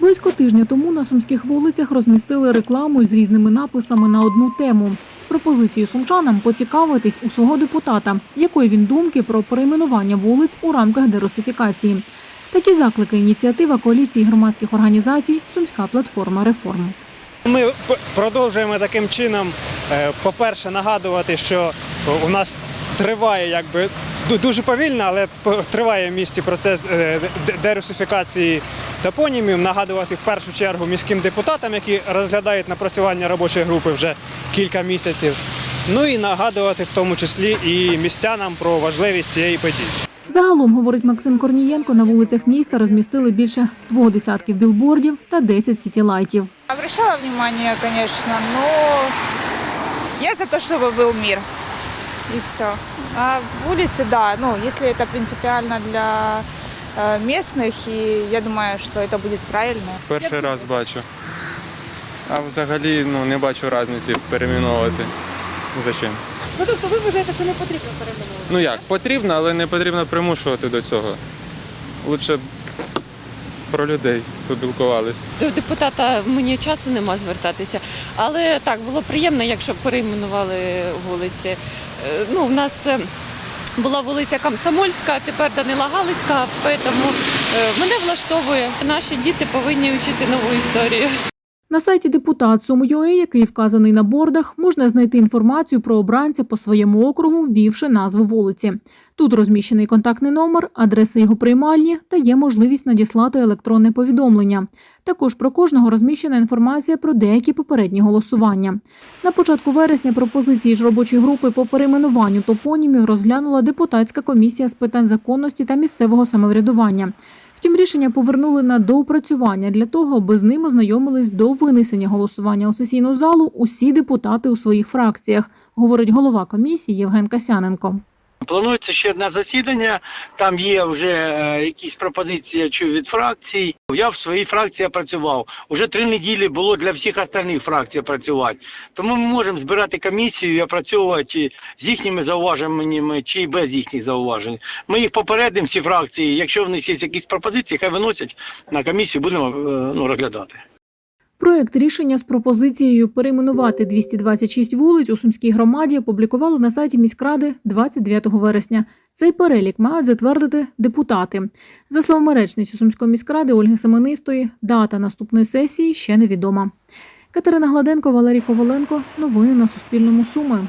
Близько тижня тому на сумських вулицях розмістили рекламу з різними написами на одну тему. З пропозицією сумчанам поцікавитись у свого депутата, якої він думки про перейменування вулиць у рамках дерусифікації. Такі заклики ініціатива коаліції громадських організацій Сумська платформа реформ. Ми продовжуємо таким чином, е, по-перше, нагадувати, що у нас триває якби ду- дуже повільно, але триває в місті процес е, дерусифікації топонімів. Нагадувати в першу чергу міським депутатам, які розглядають напрацювання робочої групи вже кілька місяців. Ну і нагадувати в тому числі і містянам про важливість цієї події. Загалом, говорить Максим Корнієнко, на вулицях міста розмістили більше двох десятків білбордів та 10 сітілайтів. Обращала внимание, конечно, но я за то, чтобы был мир И все. А улицы, да, ну, если это принципиально для э, местных, и я думаю, что это будет правильно. Перший раз бачу. А взагалі ну, не бачу різниці перейменовувати. Зачем? Ну тобто ви вважаєте, що не потрібно перейменувати? Ну як, потрібно, але не потрібно примушувати до цього. Лучше б про людей поспілкувалися. До депутата мені часу нема звертатися. Але так, було приємно, якщо перейменували вулиці. Е, Ну, в нас е, була вулиця Комсомольська, тепер Данила Галицька, тому е, мене влаштовує. Наші діти повинні вчити нову історію. На сайті депутат Сум.ua, який вказаний на бордах, можна знайти інформацію про обранця по своєму округу, ввівши назву вулиці. Тут розміщений контактний номер, адреса його приймальні та є можливість надіслати електронне повідомлення. Також про кожного розміщена інформація про деякі попередні голосування. На початку вересня пропозиції ж робочої групи по перейменуванню топонімів розглянула депутатська комісія з питань законності та місцевого самоврядування. Втім, рішення повернули на доопрацювання для того, аби з ним ознайомились до винесення голосування у сесійну залу усі депутати у своїх фракціях, говорить голова комісії Євген Касяненко. Планується ще одне засідання. Там є вже е, якісь пропозиції чув від фракцій. Я в своїй фракції працював. Уже три неділі було для всіх остальних фракцій працювати. Тому ми можемо збирати комісію і опрацьовувати з їхніми зауваженнями чи без їхніх зауважень. Ми їх попередимо всі фракції. Якщо в них є якісь пропозиції, хай виносять на комісію, будемо е, ну, розглядати. Проект рішення з пропозицією перейменувати 226 вулиць у Сумській громаді опублікували на сайті міськради 29 вересня. Цей перелік мають затвердити депутати. За словами речниці Сумської міськради Ольги Семенистої, дата наступної сесії ще невідома. Катерина Гладенко, Валерій Коваленко. Новини на Суспільному Суми.